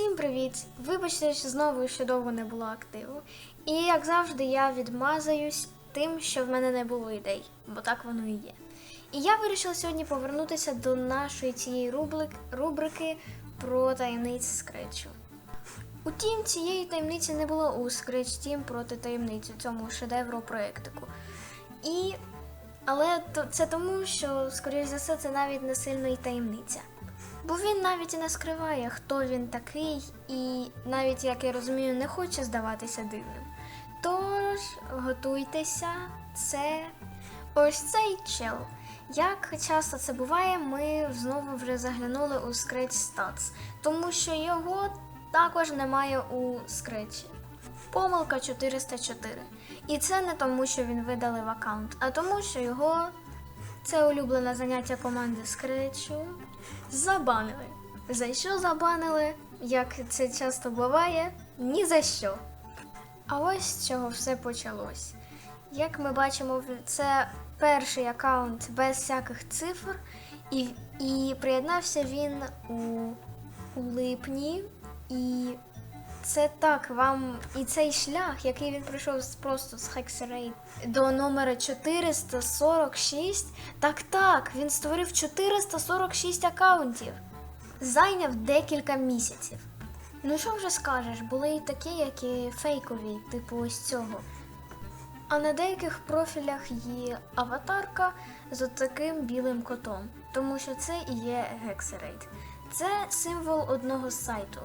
Усім привіт! Вибачте, що знову що довго не було активу. І як завжди, я відмазаюсь тим, що в мене не було ідей, бо так воно і є. І я вирішила сьогодні повернутися до нашої цієї рубрик, рубрики про таємниці скретчу. Утім, цієї таємниці не було у Scratch Team проти таємниці цьому шедевру проєктику. І... Але це тому, що, скоріш за все, це навіть не сильно і таємниця. Бо він навіть і не скриває, хто він такий, і навіть, як я розумію, не хоче здаватися дивним. Тож готуйтеся, це ось цей чел. Як часто це буває, ми знову вже заглянули у Scratch Stats, тому що його також немає у Scratch. Помилка 404. І це не тому, що він видалив аккаунт, а тому, що його це улюблене заняття команди Scratch забанили. За що забанили, як це часто буває, ні за що. А ось з чого все почалось. Як ми бачимо, це перший аккаунт без всяких цифр, і, і приєднався він у, у липні. І це так вам і цей шлях, який він пройшов просто з Hexerate до номера 446. Так, так, він створив 446 акаунтів. Зайняв декілька місяців. Ну що вже скажеш, були і такі, які фейкові, типу ось цього. А на деяких профілях є аватарка з таким білим котом, тому що це і є Hexerate. Це символ одного з сайту.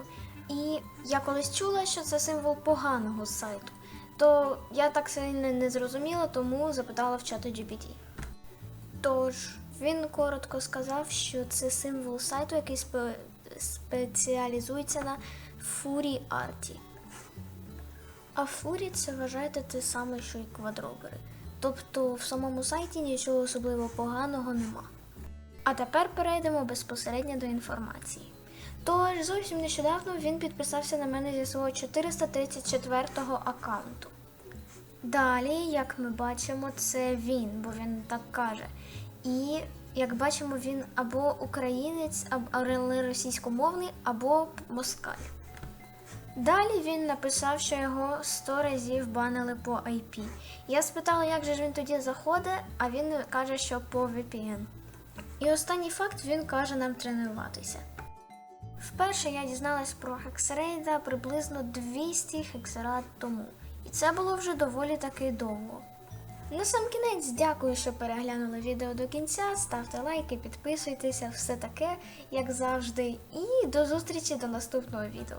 І я колись чула, що це символ поганого сайту. То я так сильно не зрозуміла, тому запитала в чату GPT. Тож він коротко сказав, що це символ сайту, який спе- спеціалізується на фурі арті. А фурі це вважаєте те саме, що і квадробери. Тобто в самому сайті нічого особливо поганого нема. А тепер перейдемо безпосередньо до інформації. Тож зовсім нещодавно він підписався на мене зі свого 434-го аккаунту. Далі, як ми бачимо, це він, бо він так каже. І як бачимо, він або українець, або російськомовний, або москаль. Далі він написав, що його 100 разів банили по IP. Я спитала, як же ж він тоді заходить, а він каже, що по VPN. І останній факт він каже нам тренуватися. Вперше я дізналась про Хексрейда приблизно 200 хексерат тому. І це було вже доволі таки довго. На сам кінець дякую, що переглянули відео до кінця. Ставте лайки, підписуйтеся, все таке, як завжди. І до зустрічі до наступного відео.